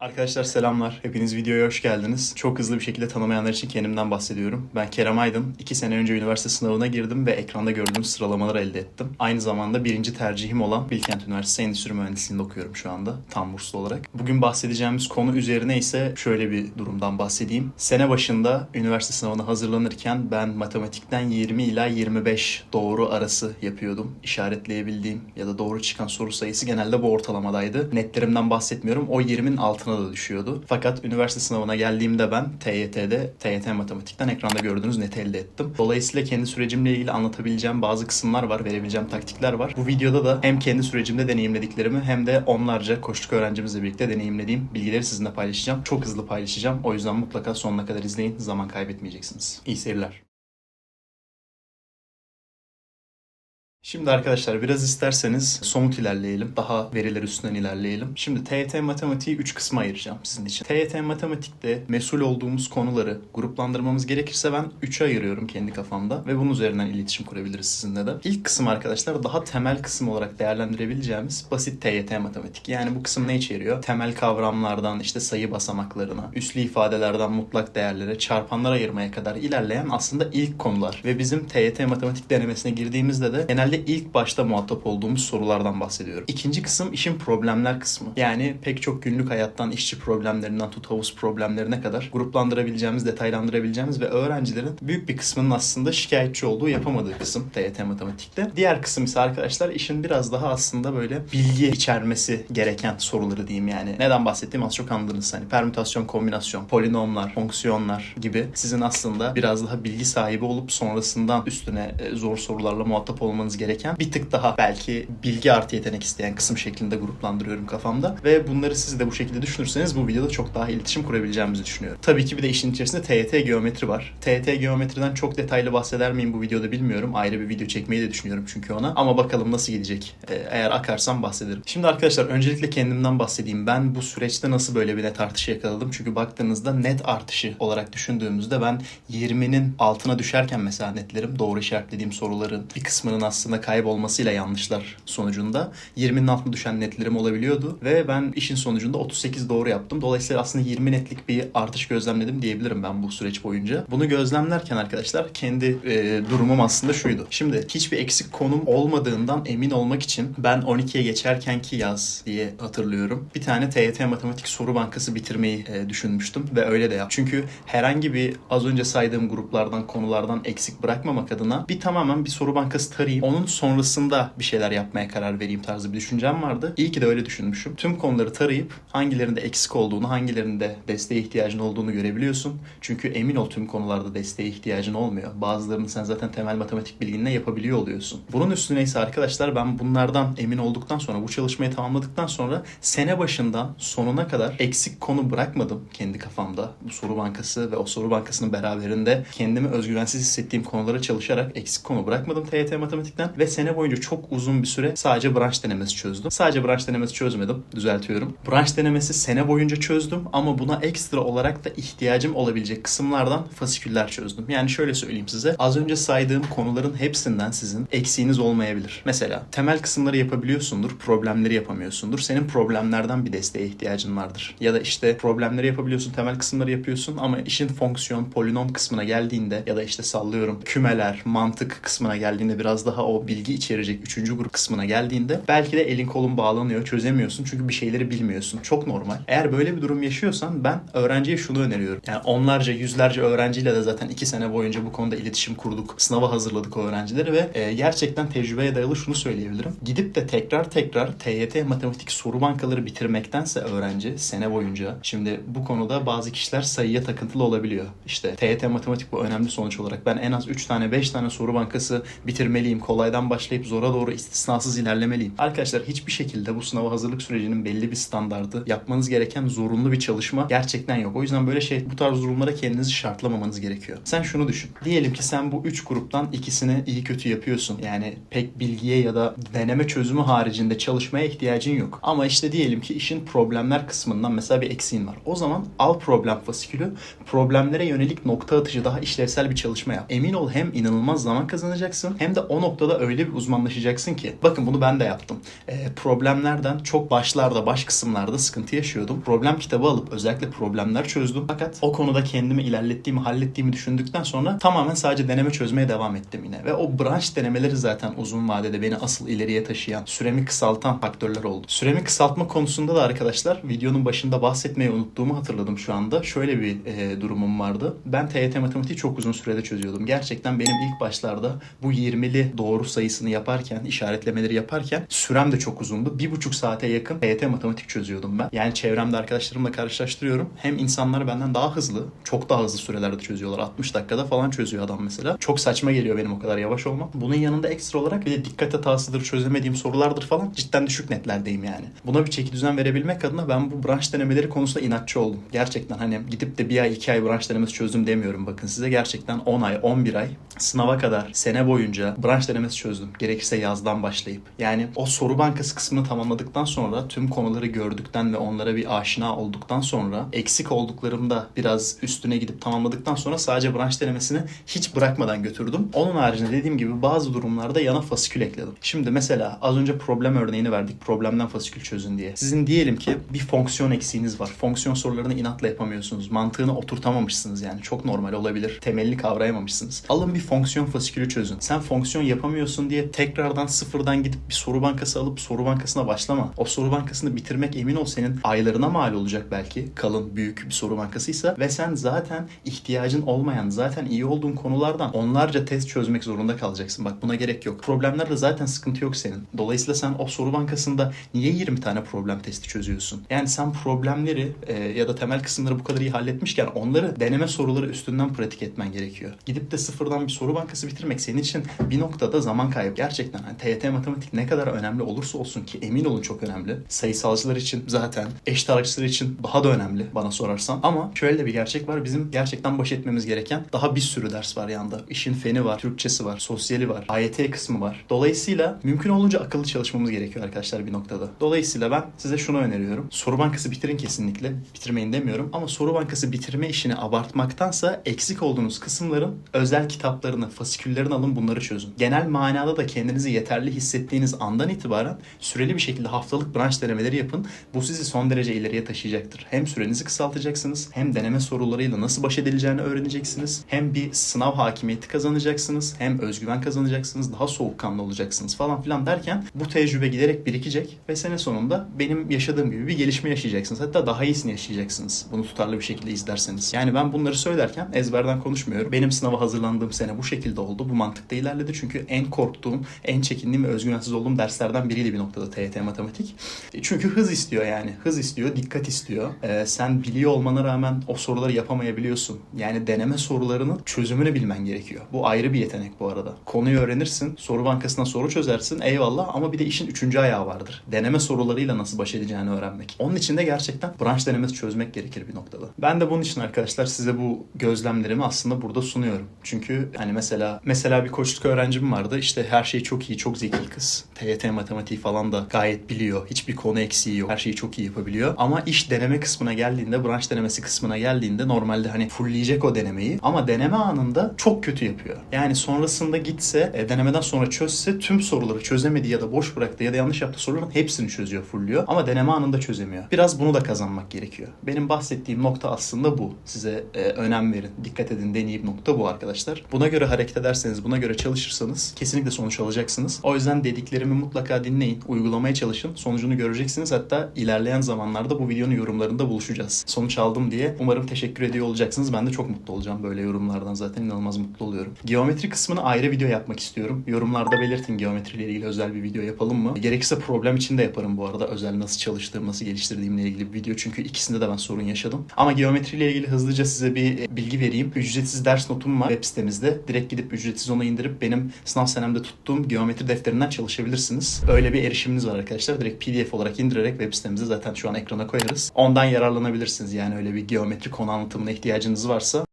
Arkadaşlar selamlar. Hepiniz videoya hoş geldiniz. Çok hızlı bir şekilde tanımayanlar için kendimden bahsediyorum. Ben Kerem Aydın. 2 sene önce üniversite sınavına girdim ve ekranda gördüğüm sıralamaları elde ettim. Aynı zamanda birinci tercihim olan Bilkent Üniversitesi Endüstri Mühendisliği'nde okuyorum şu anda. Tam burslu olarak. Bugün bahsedeceğimiz konu üzerine ise şöyle bir durumdan bahsedeyim. Sene başında üniversite sınavına hazırlanırken ben matematikten 20 ila 25 doğru arası yapıyordum. İşaretleyebildiğim ya da doğru çıkan soru sayısı genelde bu ortalamadaydı. Netlerimden bahsetmiyorum. O 20'nin altına da düşüyordu. Fakat üniversite sınavına geldiğimde ben TYT'de, TYT matematikten ekranda gördüğünüz neti elde ettim. Dolayısıyla kendi sürecimle ilgili anlatabileceğim bazı kısımlar var, verebileceğim taktikler var. Bu videoda da hem kendi sürecimde deneyimlediklerimi hem de onlarca koçluk öğrencimizle birlikte deneyimlediğim bilgileri sizinle paylaşacağım. Çok hızlı paylaşacağım. O yüzden mutlaka sonuna kadar izleyin. Zaman kaybetmeyeceksiniz. İyi seyirler. Şimdi arkadaşlar biraz isterseniz somut ilerleyelim. Daha veriler üstünden ilerleyelim. Şimdi TYT matematiği 3 kısma ayıracağım sizin için. TYT matematikte mesul olduğumuz konuları gruplandırmamız gerekirse ben 3'e ayırıyorum kendi kafamda ve bunun üzerinden iletişim kurabiliriz sizinle de. İlk kısım arkadaşlar daha temel kısım olarak değerlendirebileceğimiz basit TYT matematik. Yani bu kısım ne içeriyor? Temel kavramlardan işte sayı basamaklarına, üslü ifadelerden mutlak değerlere, çarpanlar ayırmaya kadar ilerleyen aslında ilk konular. Ve bizim TYT matematik denemesine girdiğimizde de genelde ilk başta muhatap olduğumuz sorulardan bahsediyorum. İkinci kısım işin problemler kısmı. Yani pek çok günlük hayattan işçi problemlerinden tut havuz problemlerine kadar gruplandırabileceğimiz, detaylandırabileceğimiz ve öğrencilerin büyük bir kısmının aslında şikayetçi olduğu yapamadığı kısım TYT matematikte. Diğer kısım ise arkadaşlar işin biraz daha aslında böyle bilgi içermesi gereken soruları diyeyim yani. Neden bahsettiğim az çok anladınız. Hani permütasyon, kombinasyon, polinomlar, fonksiyonlar gibi sizin aslında biraz daha bilgi sahibi olup sonrasından üstüne e, zor sorularla muhatap olmanız gereken bir tık daha belki bilgi artı yetenek isteyen kısım şeklinde gruplandırıyorum kafamda. Ve bunları siz de bu şekilde düşünürseniz bu videoda çok daha iletişim kurabileceğimizi düşünüyorum. Tabii ki bir de işin içerisinde TYT geometri var. TYT geometriden çok detaylı bahseder miyim bu videoda bilmiyorum. Ayrı bir video çekmeyi de düşünüyorum çünkü ona. Ama bakalım nasıl gidecek. Ee, eğer akarsam bahsederim. Şimdi arkadaşlar öncelikle kendimden bahsedeyim. Ben bu süreçte nasıl böyle bir net artışı yakaladım? Çünkü baktığınızda net artışı olarak düşündüğümüzde ben 20'nin altına düşerken mesela netlerim doğru işaretlediğim soruların bir kısmının aslında kaybolmasıyla yanlışlar sonucunda 20'nin altına düşen netlerim olabiliyordu ve ben işin sonucunda 38 doğru yaptım. Dolayısıyla aslında 20 netlik bir artış gözlemledim diyebilirim ben bu süreç boyunca. Bunu gözlemlerken arkadaşlar kendi e, durumum aslında şuydu. Şimdi hiçbir eksik konum olmadığından emin olmak için ben 12'ye geçerkenki yaz diye hatırlıyorum. Bir tane TYT matematik soru bankası bitirmeyi e, düşünmüştüm ve öyle de yaptım. Çünkü herhangi bir az önce saydığım gruplardan, konulardan eksik bırakmamak adına bir tamamen bir soru bankası tarayayım. Onun sonrasında bir şeyler yapmaya karar vereyim tarzı bir düşüncem vardı. İyi ki de öyle düşünmüşüm. Tüm konuları tarayıp hangilerinde eksik olduğunu, hangilerinde desteğe ihtiyacın olduğunu görebiliyorsun. Çünkü emin ol tüm konularda desteğe ihtiyacın olmuyor. Bazılarını sen zaten temel matematik bilginle yapabiliyor oluyorsun. Bunun üstüne ise arkadaşlar ben bunlardan emin olduktan sonra, bu çalışmayı tamamladıktan sonra sene başından sonuna kadar eksik konu bırakmadım kendi kafamda. Bu soru bankası ve o soru bankasının beraberinde kendimi özgüvensiz hissettiğim konulara çalışarak eksik konu bırakmadım TYT matematikten ve sene boyunca çok uzun bir süre sadece branş denemesi çözdüm. Sadece branş denemesi çözmedim. Düzeltiyorum. Branş denemesi sene boyunca çözdüm ama buna ekstra olarak da ihtiyacım olabilecek kısımlardan fasiküller çözdüm. Yani şöyle söyleyeyim size. Az önce saydığım konuların hepsinden sizin eksiğiniz olmayabilir. Mesela temel kısımları yapabiliyorsundur, problemleri yapamıyorsundur. Senin problemlerden bir desteğe ihtiyacın vardır. Ya da işte problemleri yapabiliyorsun, temel kısımları yapıyorsun ama işin fonksiyon, polinom kısmına geldiğinde ya da işte sallıyorum kümeler, mantık kısmına geldiğinde biraz daha o bilgi içerecek üçüncü grup kısmına geldiğinde belki de elin kolun bağlanıyor, çözemiyorsun çünkü bir şeyleri bilmiyorsun. Çok normal. Eğer böyle bir durum yaşıyorsan ben öğrenciye şunu öneriyorum. Yani onlarca, yüzlerce öğrenciyle de zaten iki sene boyunca bu konuda iletişim kurduk. Sınava hazırladık o öğrencileri ve e, gerçekten tecrübeye dayalı şunu söyleyebilirim. Gidip de tekrar tekrar TYT matematik soru bankaları bitirmektense öğrenci sene boyunca. Şimdi bu konuda bazı kişiler sayıya takıntılı olabiliyor. İşte TYT matematik bu önemli sonuç olarak. Ben en az 3 tane 5 tane soru bankası bitirmeliyim. Kolaydan başlayıp zora doğru istisnasız ilerlemeliyim. Arkadaşlar hiçbir şekilde bu sınava hazırlık sürecinin belli bir standardı yapmanız gereken zorunlu bir çalışma gerçekten yok. O yüzden böyle şey bu tarz durumlara kendinizi şartlamamanız gerekiyor. Sen şunu düşün. Diyelim ki sen bu 3 gruptan ikisini iyi kötü yapıyorsun. Yani pek bilgiye ya da deneme çözümü haricinde çalışmaya ihtiyacın yok. Ama işte diyelim ki işin problemler kısmından mesela bir eksiğin var. O zaman al problem fasikülü problemlere yönelik nokta atışı daha işlevsel bir çalışma yap. Emin ol hem inanılmaz zaman kazanacaksın hem de o noktada öyle bir uzmanlaşacaksın ki. Bakın bunu ben de yaptım. Ee, problemlerden çok başlarda, baş kısımlarda sıkıntı yaşıyordum. Problem kitabı alıp özellikle problemler çözdüm. Fakat o konuda kendimi ilerlettiğimi, hallettiğimi düşündükten sonra tamamen sadece deneme çözmeye devam ettim yine. Ve o branş denemeleri zaten uzun vadede beni asıl ileriye taşıyan, süremi kısaltan faktörler oldu. Süremi kısaltma konusunda da arkadaşlar videonun başında bahsetmeyi unuttuğumu hatırladım şu anda. Şöyle bir e, durumum vardı. Ben TYT matematiği çok uzun sürede çözüyordum. Gerçekten benim ilk başlarda bu 20'li doğru sayısını yaparken, işaretlemeleri yaparken sürem de çok uzundu. Bir buçuk saate yakın TYT matematik çözüyordum ben. Yani çevremde arkadaşlarımla karşılaştırıyorum. Hem insanlar benden daha hızlı, çok daha hızlı sürelerde çözüyorlar. 60 dakikada falan çözüyor adam mesela. Çok saçma geliyor benim o kadar yavaş olmam. Bunun yanında ekstra olarak bir de dikkat hatasıdır, çözemediğim sorulardır falan cidden düşük netlerdeyim yani. Buna bir çeki düzen verebilmek adına ben bu branş denemeleri konusunda inatçı oldum. Gerçekten hani gidip de bir ay iki ay branş denemesi çözdüm demiyorum. Bakın size gerçekten 10 ay 11 ay sınava kadar sene boyunca branş denemesi çözdüm. Gerekirse yazdan başlayıp. Yani o soru bankası kısmını tamamladıktan sonra tüm konuları gördükten ve onlara bir aşina olduktan sonra eksik olduklarımda biraz üstüne gidip tamamladıktan sonra sadece branş denemesini hiç bırakmadan götürdüm. Onun haricinde dediğim gibi bazı durumlarda yana fasikül ekledim. Şimdi mesela az önce problem örneğini verdik. Problemden fasikül çözün diye. Sizin diyelim ki bir fonksiyon eksiğiniz var. Fonksiyon sorularını inatla yapamıyorsunuz. Mantığını oturtamamışsınız yani. Çok normal olabilir. Temelini kavrayamamışsınız. Alın bir fonksiyon fasikülü çözün. Sen fonksiyon yapamıyorsun diye tekrardan sıfırdan gidip bir soru bankası alıp soru bankasına başlama. O soru bankasını bitirmek emin ol senin aylarına mal olacak belki. Kalın büyük bir soru bankasıysa ve sen zaten ihtiyacın olmayan, zaten iyi olduğun konulardan onlarca test çözmek zorunda kalacaksın. Bak buna gerek yok. Problemlerde zaten sıkıntı yok senin. Dolayısıyla sen o soru bankasında niye 20 tane problem testi çözüyorsun? Yani sen problemleri e, ya da temel kısımları bu kadar iyi halletmişken onları deneme soruları üstünden pratik etmen gerekiyor. Gidip de sıfırdan bir soru bankası bitirmek senin için bir noktada zaman kaybı. Gerçekten hani TYT matematik ne kadar önemli olursa olsun ki emin olun çok önemli. Sayısalcılar için zaten eşit ağırlıkçılar için daha da önemli bana sorarsan. Ama şöyle de bir gerçek var. Bizim gerçekten baş etmemiz gereken daha bir sürü ders var yanında. İşin feni var, Türkçesi var, sosyali var, AYT kısmı var. Dolayısıyla mümkün olunca akıllı çalışmamız gerekiyor arkadaşlar bir noktada. Dolayısıyla ben size şunu öneriyorum. Soru bankası bitirin kesinlikle. Bitirmeyin demiyorum ama soru bankası bitirme işini abartmaktansa eksik olduğunuz kısımların özel kitaplarını, fasiküllerini alın bunları çözün. Genel manada da kendinizi yeterli hissettiğiniz andan itibaren süreli bir şekilde haftalık branş denemeleri yapın. Bu sizi son derece ileriye taşıyacaktır. Hem sürenizi kısaltacaksınız, hem deneme sorularıyla nasıl baş edileceğini öğreneceksiniz. Hem bir sınav hakimiyeti kazanacaksınız, hem özgüven kazanacaksınız, daha soğukkanlı olacaksınız falan filan derken bu tecrübe giderek birikecek ve sene sonunda benim yaşadığım gibi bir gelişme yaşayacaksınız. Hatta daha iyisini yaşayacaksınız. Bunu tutarlı bir şekilde izlerseniz. Yani ben bunları söylerken ezberden konuşmuyorum. Benim sınava hazırlandığım sene bu şekilde oldu. Bu mantıkta ilerledi. Çünkü en korktuğum, en çekindiğim ve özgüvensiz olduğum derslerden biriydi bir noktada TYT matematik. E, Çünkü hız istiyor yani. Hız istiyor, dikkat istiyor. Ee, sen biliyor olmana rağmen o soruları yapamayabiliyorsun. Yani deneme sorularının çözümünü bilmen gerekiyor. Bu ayrı bir yetenek bu arada. Konuyu öğrenirsin, soru bankasına soru çözersin eyvallah ama bir de işin üçüncü ayağı vardır. Deneme sorularıyla nasıl baş edeceğini öğrenmek. Onun için de gerçekten branş denemesi çözmek gerekir bir noktada. Ben de bunun için arkadaşlar size bu gözlemlerimi aslında burada sunuyorum. Çünkü hani mesela mesela bir koçluk öğrencim vardı. İşte her şey çok iyi, çok zeki kız. TYT matematiği falan da gayet biliyor. Hiçbir konu eksiği yok. Her şeyi çok iyi yapabiliyor. Ama iş deneme kısmına geldiğinde, branş denemesi kısmına geldiğinde normalde hani fullleyecek o denemeyi. Ama deneme anında çok kötü yapıyor. Yani sonrasında gitse, e, denemeden sonra çözse tüm soruları çözemediği ya da boş bıraktığı ya da yanlış yaptığı soruların hepsini çözüyor, fullüyor. Ama deneme anında çözemiyor. Biraz bunu da kazanmak gerekiyor. Benim bahsettiğim nokta aslında bu. Size e, önem verin, dikkat edin, deneyip nokta bu arkadaşlar. Buna göre hareket ederseniz, buna göre çalışırsanız kesinlikle sonuç alacaksınız. O yüzden dediklerimi mutlaka dinleyin, uygulamaya çalışın. Sonucunu göreceksiniz. Hatta ilerleyen zamanlarda bu videonun yorumlarında buluşacağız. Sonuç aldım diye umarım teşekkür ediyor olacaksınız. Ben de çok mutlu olacağım böyle yorumlardan. Zaten inanılmaz mutlu oluyorum. Geometri kısmını ayrı video yapmak istiyorum. Yorumlarda belirtin geometriyle ilgili özel bir video yapalım mı? Gerekirse problem için de yaparım bu arada. Özel nasıl çalıştığım, nasıl geliştirdiğimle ilgili bir video. Çünkü ikisinde de ben sorun yaşadım. Ama geometriyle ilgili hızlıca size bir bilgi vereyim. Ücretsiz ders notum var web sitemizde. Direkt gidip ücretsiz onu indirip benim sınav senemde tuttuğum geometri defterinden çalışabilirsiniz. Öyle bir erişiminiz var arkadaşlar. Direkt PDF olarak indirerek web sitemizde zaten şu an ekrana koyarız. Ondan yararlanabilirsiniz. Yani öyle bir geometri konu anlatımına ihtiyacınız varsa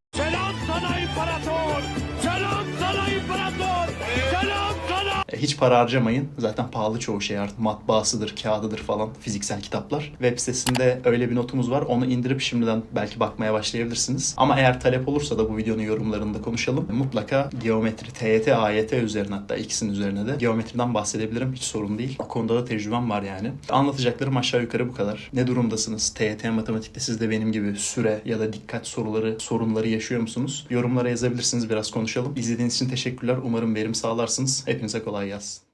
Hiç para harcamayın. Zaten pahalı çoğu şey artık. Matbaasıdır, kağıdıdır falan fiziksel kitaplar. Web sitesinde öyle bir notumuz var. Onu indirip şimdiden belki bakmaya başlayabilirsiniz. Ama eğer talep olursa da bu videonun yorumlarında konuşalım. Mutlaka geometri, TYT, AYT üzerine hatta ikisinin üzerine de geometriden bahsedebilirim. Hiç sorun değil. O konuda da tecrübem var yani. Anlatacaklarım aşağı yukarı bu kadar. Ne durumdasınız? TYT matematikte siz de benim gibi süre ya da dikkat soruları, sorunları yaşıyor musunuz? Yorumlara yazabilirsiniz biraz konuşalım. İzlediğiniz için teşekkürler. Umarım verim sağlarsınız. Hepinize kolay gelsin. Yes.